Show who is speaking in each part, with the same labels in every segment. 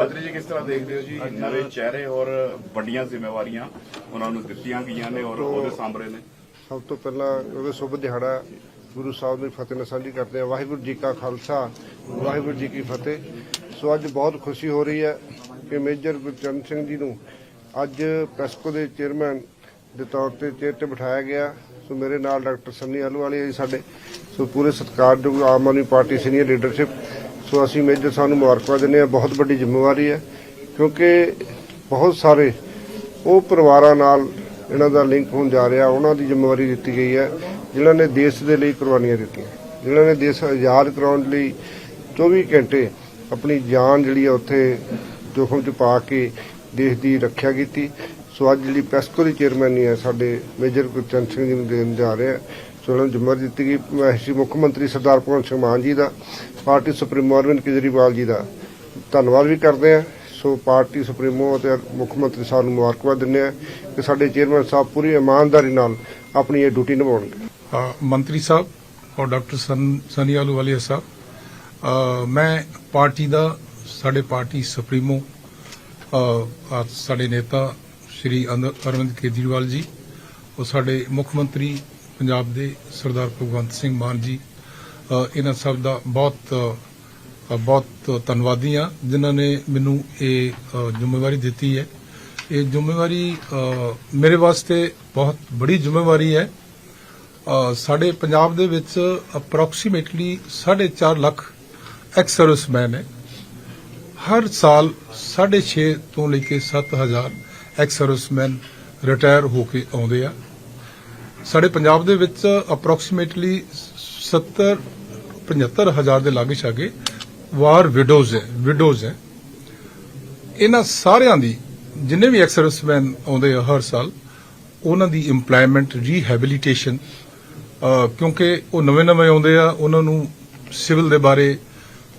Speaker 1: ਮੰਤਰੀ ਜੀ ਕਿਸ ਤਰ੍ਹਾਂ ਦੇਖਦੇ ਹੋ ਜੀ? ਨਵੇਂ ਚਿਹਰੇ ਔਰ ਵੱਡੀਆਂ ਜ਼ਿੰਮੇਵਾਰੀਆਂ ਉਹਨਾਂ ਨੂੰ ਦਿੱਤੀਆਂ ਗਈਆਂ ਨੇ ਔਰ ਉਹਦੇ ਸਾਹਮਣੇ ਨੇ।
Speaker 2: ਸਭ ਤੋਂ ਪਹਿਲਾਂ ਉਹਦੇ ਸ਼ੁਭ ਦਿਹਾੜਾ ਗੁਰੂ ਸਾਹਿਬ ਦੀ ਫਤਿਹ ਨਾਲ ਸਾਂਝੀ ਕਰਦੇ ਹਾਂ। ਵਾਹਿਗੁਰੂ ਜੀ ਕਾ ਖਾਲਸਾ ਵਾਹਿਗੁਰੂ ਜੀ ਕੀ ਫਤਿਹ। ਸੋ ਅੱਜ ਬਹੁਤ ਖੁਸ਼ੀ ਹੋ ਰਹੀ ਹੈ ਕਿ ਮੇਜਰ ਗੁਰਚਰਨ ਸਿੰਘ ਜੀ ਨੂੰ ਅੱਜ ਪ੍ਰੈਸਕੋ ਦੇ ਚੇਅਰਮੈਨ ਦੇ ਤੌਰ ਤੇ ਚੇਅਰ ਤੇ ਬਿਠਾਇਆ ਗਿਆ। ਸੋ ਮੇਰੇ ਨਾਲ ਡਾਕਟਰ ਸੰਨੀ ਆਲੂਵਾਲੀ ਹੈ ਜੀ ਸਾਡੇ। ਸੋ ਪੂਰੇ ਸਤਿਕਾਰਯੋਗ Aam Aadmi Party senior leadership so ਅਸੀਂ ਮੇਜਰ ਸਾਨੂੰ ਨੂੰ ਦਿੰਦੇ ਹਾਂ। ਬਹੁਤ ਵੱਡੀ ਜ਼ਿੰਮੇਵਾਰੀ ਹੈ, ਕਿਉਂਕਿ ਬਹੁਤ ਸਾਰੇ ਉਹ ਪਰਿਵਾਰਾਂ ਨਾਲ ਇਹਨਾਂ ਦਾ ਲਿੰਕ ਹੋਣ ਜਾ ਰਿਹਾ, ਉਹਨਾਂ ਦੀ ਜ਼ਿੰਮੇਵਾਰੀ ਦਿੱਤੀ ਗਈ ਹੈ, ਜਿਨ੍ਹਾਂ ਨੇ ਦੇਸ਼ ਦੇ ਲਈ ਕੁਰਬਾਨੀਆਂ ਦਿੱਤੀਆਂ। ਜਿਨ੍ਹਾਂ ਨੇ ਦੇਸ਼ ਆਜ਼ਾਦ ਕਰਾਉਣ ਲਈ 24 ਘੰਟੇ ਆਪਣੀ ਜਾਨ ਜਿਹੜੀ ਹੈ ਉੱਥੇ ਜੋਖਮ 'ਚ ਪਾ ਕੇ ਦੇਸ਼ ਦੀ ਰੱਖਿਆ ਕੀਤੀ। ਸੋ ਅੱਜ ਜਿਹੜੀ ਪੈਸਕੋ ਦੀ ਚੇਅਰਮੈਨੀ ਹੈ, ਸਾਡੇ ਮੇਜਰ ਗੁਰਚਰਨ ਸਿੰਘ ਜੀ ਨੂੰ ਦੇਣ ਜਾ ਰਹੇ ਹਾਂ। ਸੋ ਜ਼ਿੰਮੇਵਾਰੀ ਦਿੱਤੀ ਗਈ। ਮੈਂ ਮੁੱਖ ਮੰਤਰੀ ਸਰਦਾਰ ਭਗਵੰਤ ਸਿੰਘ ਮਾਨ ਜੀ ਦਾ, ਪਾਰਟੀ ਸੁਪਰੀਮੋ ਅਰਵਿੰਦ ਕੇਜਰੀਵਾਲ ਜੀ ਦਾ ਧੰਨਵਾਦ ਵੀ ਕਰਦੇ ਹਾਂ। ਸੋ ਪਾਰਟੀ ਸੁਪਰੀਮੋ ਅਤੇ ਮੁੱਖ ਮੰਤਰੀ ਸਾਹਿਬ ਨੂੰ ਮੁਬਾਰਕਬਾਦ ਦਿੰਦੇ ਹਾਂ ਕਿ ਸਾਡੇ ਚੇਅਰਮੈਨ ਸਾਹਿਬ ਪੂਰੀ ਇਮਾਨਦਾਰੀ ਨਾਲ ਆਪਣੀ ਇਹ ਡਿਊਟੀ ਨਿਭਾਉਣਗੇ।
Speaker 3: ਮੰਤਰੀ ਸਾਹਿਬ ਔਰ ਡਾਕਟਰ ਸਨ, ਸਨੀ ਆਲੂਵਾਲੀਆ ਸਾਹਿਬ ਮੈਂ ਪਾਰਟੀ ਦਾ, ਸਾਡੇ ਪਾਰਟੀ ਸੁਪਰੀਮੋ ਸਾਡੇ ਨੇਤਾ ਸ਼੍ਰੀ ਅਰਵਿੰਦ ਕੇਜਰੀਵਾਲ ਜੀ ਔਰ ਸਾਡੇ ਮੁੱਖ ਮੰਤਰੀ ਪੰਜਾਬ ਦੇ ਸਰਦਾਰ ਭਗਵੰਤ ਸਿੰਘ ਮਾਨ ਜੀ ਇਹਨਾਂ ਸਭ ਦਾ ਬਹੁਤ ਬਹੁਤ ਧੰਨਵਾਦੀ ਹਾਂ, ਜਿਨ੍ਹਾਂ ਨੇ ਮੈਨੂੰ ਇਹ ਜ਼ਿੰਮੇਵਾਰੀ ਦਿੱਤੀ ਹੈ। ਇਹ ਜ਼ਿੰਮੇਵਾਰੀ ਮੇਰੇ ਵਾਸਤੇ ਬਹੁਤ ਬੜੀ ਜ਼ਿੰਮੇਵਾਰੀ ਹੈ। ਸਾਡੇ ਪੰਜਾਬ ਦੇ ਵਿੱਚ ਅਪਰੋਕਸੀਮੇਟਲੀ 4.5 ਲੱਖ ਐਕਸ ਸਰਵਿਸਮੈਨ ਹੈ। ਹਰ ਸਾਲ 6.5 ਤੋਂ ਲੈ ਕੇ 7000 ਐਕਸ ਸਰਵਿਸਮੈਨ ਰਿਟਾਇਰ ਹੋ ਕੇ ਆਉਂਦੇ ਆ। ਸਾਡੇ ਪੰਜਾਬ ਦੇ ਵਿੱਚ ਅਪਰੋਕਸੀਮੇਟਲੀ 70 75000 ਦੇ ਲਾਗੇ ਛਾਗੇ ਵਾਰ ਵਿਡੋਜ਼ ਹੈ ਵਿਡੋਜ਼ ਹੈ। ਇਹਨਾਂ ਸਾਰਿਆਂ ਦੀ, ਜਿੰਨੇ ਵੀ ਐਕਸ ਆਉਂਦੇ ਆ ਹਰ ਸਾਲ, ਉਹਨਾਂ ਦੀ ਏਮਪਲੋਇਮੈਂਟ ਰੀਹੈਬਿਲਿਟੇਸ਼ਨ ਕਿਉਂਕਿ ਉਹ ਨਵੇਂ ਨਵੇਂ ਆਉਂਦੇ ਆ, ਉਹਨਾਂ ਨੂੰ ਸਿਵਲ ਦੇ ਬਾਰੇ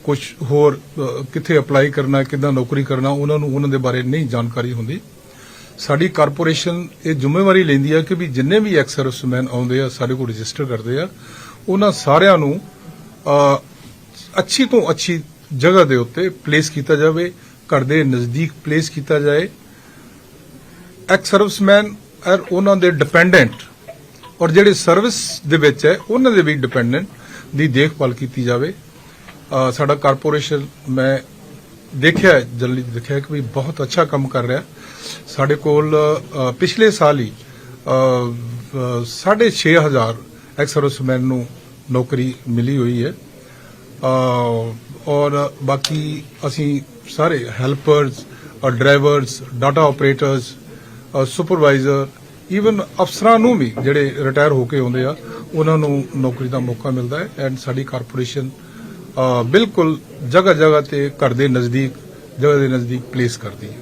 Speaker 3: ਕੁਝ ਹੋਰ ਕਿੱਥੇ ਅਪਲਾਈ ਕਰਨਾ, ਕਿੱਦਾਂ ਨੌਕਰੀ ਕਰਨਾ, ਉਹਨਾਂ ਨੂੰ ਉਹਨਾਂ ਦੇ ਬਾਰੇ ਨਹੀਂ ਜਾਣਕਾਰੀ ਹੁੰਦੀ। ਸਾਡੀ ਕਾਰਪੋਰੇਸ਼ਨ ਇਹ ਜ਼ਿੰਮੇਵਾਰੀ ਲੈਂਦੀ ਹੈ ਕਿ ਵੀ ਜਿੰਨੇ ਵੀ ਐਕਸ ਸਰਵਿਸਮੈਨ ਆਉਂਦੇ ਆ, ਸਾਡੇ ਕੋਲ ਰਜਿਸਟਰ ਕਰਦੇ ਆ, ਉਹਨਾਂ ਸਾਰਿਆਂ ਨੂੰ ਅੱਛੀ ਤੋਂ ਅੱਛੀ ਜਗ੍ਹਾ ਦੇ ਉੱਤੇ ਪਲੇਸ ਕੀਤਾ ਜਾਵੇ, ਘਰ ਦੇ ਨਜ਼ਦੀਕ ਪਲੇਸ ਕੀਤਾ ਜਾਏ। ਐਕਸ ਸਰਵਿਸਮੈਨ ਔਰ ਉਹਨਾਂ ਦੇ ਡਿਪੈਂਡੈਂਟ ਔਰ ਜਿਹੜੇ ਸਰਵਿਸ ਦੇ ਵਿੱਚ ਹੈ, ਉਹਨਾਂ ਦੇ ਵੀ ਡਿਪੈਂਡੈਂਟ ਦੀ ਦੇਖਭਾਲ ਕੀਤੀ ਜਾਵੇ। ਸਾਡਾ ਕਾਰਪੋਰੇਸ਼ਨ, ਮੈਂ ਦੇਖਿਆ ਜਲਦੀ ਦੇਖਿਆ ਕਿ ਵੀ ਬਹੁਤ ਅੱਛਾ ਕੰਮ ਕਰ ਰਿਹਾ। ਸਾਡੇ ਕੋਲ ਪਿਛਲੇ ਸਾਲ ਹੀ ਅ, ਅ, ਸਾਢੇ ਛੇ ਹਜ਼ਾਰ ਐਕਸ ਸਰਵਿਸਮੈਨ ਨੂੰ ਨੌਕਰੀ ਮਿਲੀ ਹੋਈ ਹੈ। ਔਰ ਬਾਕੀ ਅਸੀਂ ਸਾਰੇ ਹੈਲਪਰਸ ਔਰ drivers data operators supervisor even ਅਫਸਰਾਂ ਨੂੰ ਵੀ ਜਿਹੜੇ ਰਿਟਾਇਰ ਹੋ ਕੇ ਆਉਂਦੇ ਆ ਉਹਨਾਂ ਨੂੰ ਨੌਕਰੀ ਦਾ ਮੌਕਾ ਮਿਲਦਾ ਹੈ। ਐਂਡ ਸਾਡੀ ਕਾਰਪੋਰੇਸ਼ਨ ਬਿਲਕੁਲ ਜਗ੍ਹਾ ਜਗ੍ਹਾ ਤੇ ਘਰ ਦੇ ਨਜ਼ਦੀਕ ਜਗ੍ਹਾ ਦੇ ਨਜ਼ਦੀਕ ਪਲੇਸ ਕਰਦੀ ਹੈ।